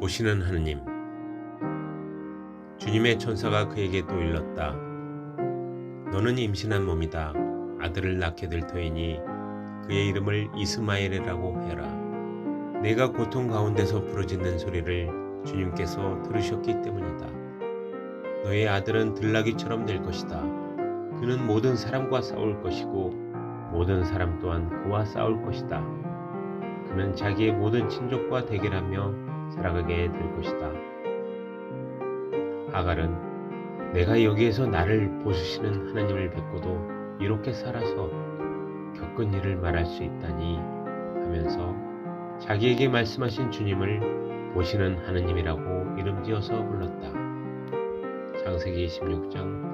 보시는 하느님 주님의 천사가 그에게 또 일렀다. 너는 임신한 몸이다. 아들을 낳게 될 터이니 그의 이름을 이스마엘이라고 해라. 내가 고통 가운데서 부르짖는 소리를 주님께서 들으셨기 때문이다. 너의 아들은 들나귀처럼 될 것이다. 그는 모든 사람과 싸울 것이고 모든 사람 또한 그와 싸울 것이다. 그는 자기의 모든 친족과 대결하며 살아가게 될 것이다. 아갈은 내가 여기에서 나를 보수시는 하나님을 뵙고도 이렇게 살아서 겪은 일을 말할 수 있다니 하면서 자기에게 말씀하신 주님을 보시는 하나님이라고 이름 지어서 불렀다. 창세기 16장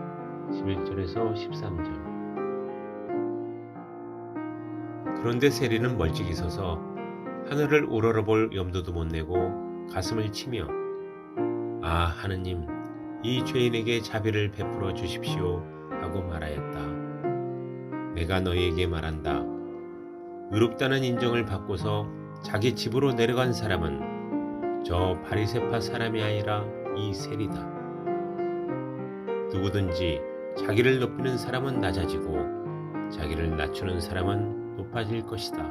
11절에서 13절 그런데 세리는 멀찍이 서서 하늘을 우러러볼 염도도 못 내고 가슴을 치며 아 하느님 이 죄인에게 자비를 베풀어 주십시오 하고 말하였다. 내가 너희에게 말한다. 의롭다는 인정을 받고서 자기 집으로 내려간 사람은 저 바리세파 사람이 아니라 이 세리다. 누구든지 자기를 높이는 사람은 낮아지고 자기를 낮추는 사람은 높아질 것이다.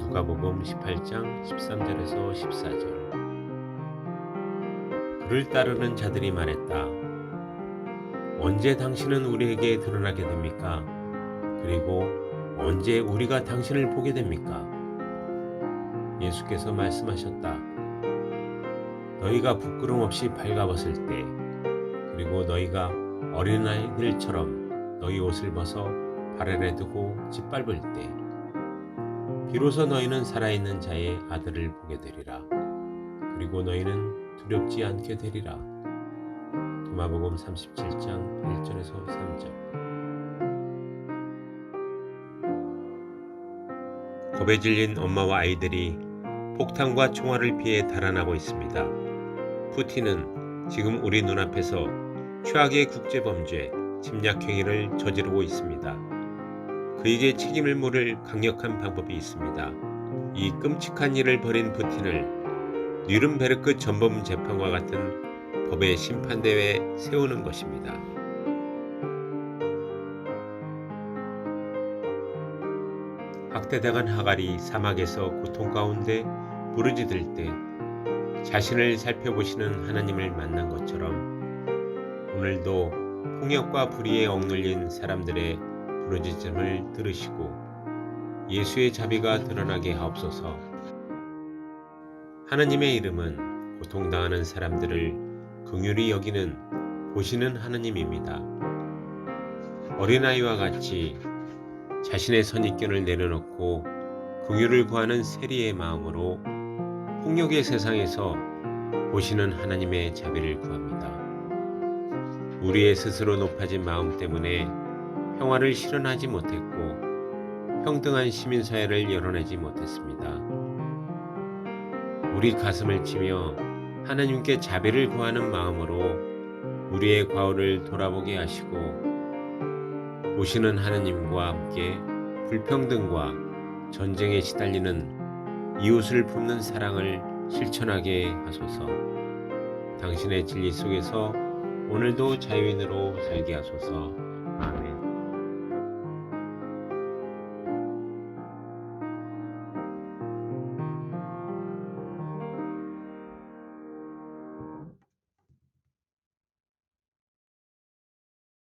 누가복음 18장 13절에서 14절. 그를 따르는 자들이 말했다. 언제 당신은 우리에게 드러나게 됩니까? 그리고 언제 우리가 당신을 보게 됩니까? 예수께서 말씀하셨다. 너희가 부끄럼 없이 발가벗을 때, 그리고 너희가 어린아이들처럼 너희 옷을 벗어 발 아래 두고 짓밟을 때, 비로소 너희는 살아있는 자의 아들을 보게 되리라. 그리고 너희는 두렵지 않게 되리라. 도마복음 37장 1절에서 3절. 겁에 질린 엄마와 아이들이 폭탄과 총알을 피해 달아나고 있습니다. 푸틴은 지금 우리 눈앞에서 최악의 국제범죄, 침략 행위를 저지르고 있습니다. 그에게 책임을 물을 강력한 방법이 있습니다. 이 끔찍한 일을 벌인 푸틴을 뉘른베르크 전범 재판과 같은 법의 심판대회에 세우는 것입니다. 학대당한 하갈이 사막에서 고통 가운데 부르짖을 때 자신을 살펴보시는 하나님을 만난 것처럼 오늘도 폭력과 불의에 억눌린 사람들의 부르짖음을 들으시고 예수의 자비가 드러나게 하옵소서. 하나님의 이름은 고통당하는 사람들을 긍휼히 여기는 보시는 하나님입니다. 어린아이와 같이 자신의 선입견을 내려놓고 긍휼을 구하는 세리의 마음으로 폭력의 세상에서 보시는 하나님의 자비를 구합니다. 우리의 스스로 높아진 마음 때문에 평화를 실현하지 못했고 평등한 시민사회를 열어내지 못했습니다. 우리 가슴을 치며 하나님께 자비를 구하는 마음으로 우리의 과오를 돌아보게 하시고 보시는 하나님과 함께 불평등과 전쟁에 시달리는 이웃을 품는 사랑을 실천하게 하소서. 당신의 진리 속에서 오늘도 자유인으로 살게 하소서. 아멘.